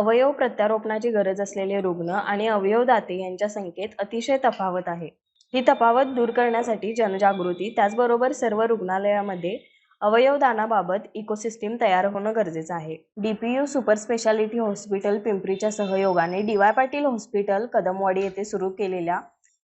अवयव प्रत्यारोपणाची गरज असलेले रुग्ण आणि अवयवदाते यांच्या संख्येत अतिशय तफावत आहे. ही तफावत दूर करण्यासाठी जनजागृती त्याचबरोबर सर्व रुग्णालयामध्ये अवयवदानाबाबत इकोसिस्टीम तयार होणं गरजेचं आहे. डीपीयू सुपर स्पेशालिटी हॉस्पिटल पिंपरीच्या सहयोगाने डीवाय पाटील हॉस्पिटल कदमवाडी येथे सुरू केलेल्या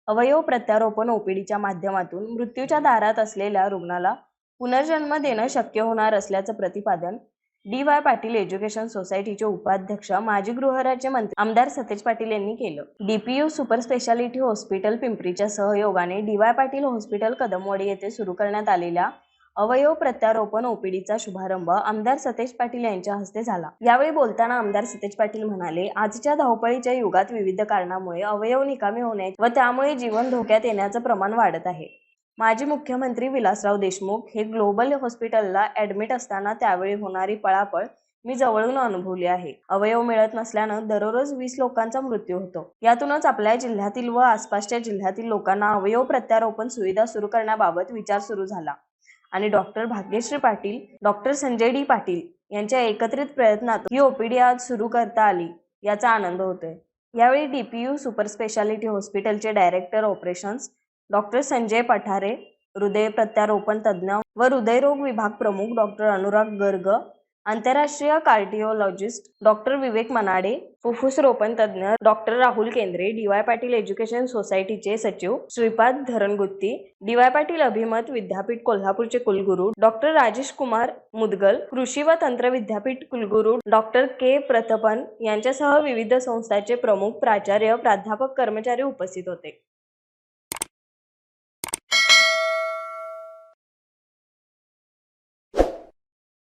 अवयव प्रत्यारोपण ओपीडीच्या माध्यमातून मृत्यूच्या दारात असलेल्या रुग्णाला पुनर्जन्म देणं शक्य होणार असल्याचं प्रतिपादन डी वाय पाटील एज्युकेशन सोसायटीचे उपाध्यक्ष माजी गृहराज्य मंत्री आमदार सतेज पाटील यांनी केलं. डीपीयू सुपर स्पेशालिटी हॉस्पिटल पिंपरीच्या सहयोगाने D Y Patil hospital Kadamwadi येथे सुरू करण्यात आलेल्या अवयव प्रत्यारोपण ओपीडीचा शुभारंभ आमदार सतेज पाटील यांच्या हस्ते झाला. यावेळी बोलताना आमदार सतेज पाटील म्हणाले आजच्या धावपळीच्या युगात विविध कारणामुळे अवयव निकामी होण्याचे व त्यामुळे जीवन धोक्यात येण्याचं प्रमाण वाढत आहे. माजी मुख्यमंत्री विलासराव देशमुख हे ग्लोबल हॉस्पिटलला ऍडमिट असताना त्यावेळी होणारी पळापळ मी जवळून अनुभवली आहे. अवयव मिळत नसल्यानं दररोज वीस लोकांचा मृत्यू होतो. यातूनच आपल्या जिल्ह्यातील व आसपासच्या जिल्ह्यातील लोकांना अवयव प्रत्यारोपण सुविधा सुरू करण्याबाबत विचार सुरू झाला. आणि doctor Bhagyashree Patil doctor Sanjay D Patil यांच्या एकत्रित प्रयत्नात ही ओपीडी आज सुरू करता आली याचा आनंद होतोय. यावेळी डीपीयू सुपर स्पेशालिटी हॉस्पिटलचे director operations doctor Sanjay Pathare हृदय प्रत्यारोपण तज्ज्ञ व हृदयरोग विभाग प्रमुख डॉक्टर अनुराग गर्ग आंतरराष्ट्रीय कार्डिओलॉजिस्ट डॉक्टर विवेक मनाडे फुफ्फुस रोपण तज्ज्ञ डॉक्टर राहुल केंद्रे डीवाय पाटील एज्युकेशन सोसायटीचे सचिव श्रीपाद धरणगुत्ती डीवाय पाटील अभिमत विद्यापीठ कोल्हापूरचे कुलगुरू डॉक्टर राजेश कुमार मुदगल कृषी व तंत्र विद्यापीठ कुलगुरू डॉक्टर के. प्रतपन यांच्यासह विविध संस्थांचे प्रमुख प्राचार्य प्राध्यापक कर्मचारी उपस्थित होते.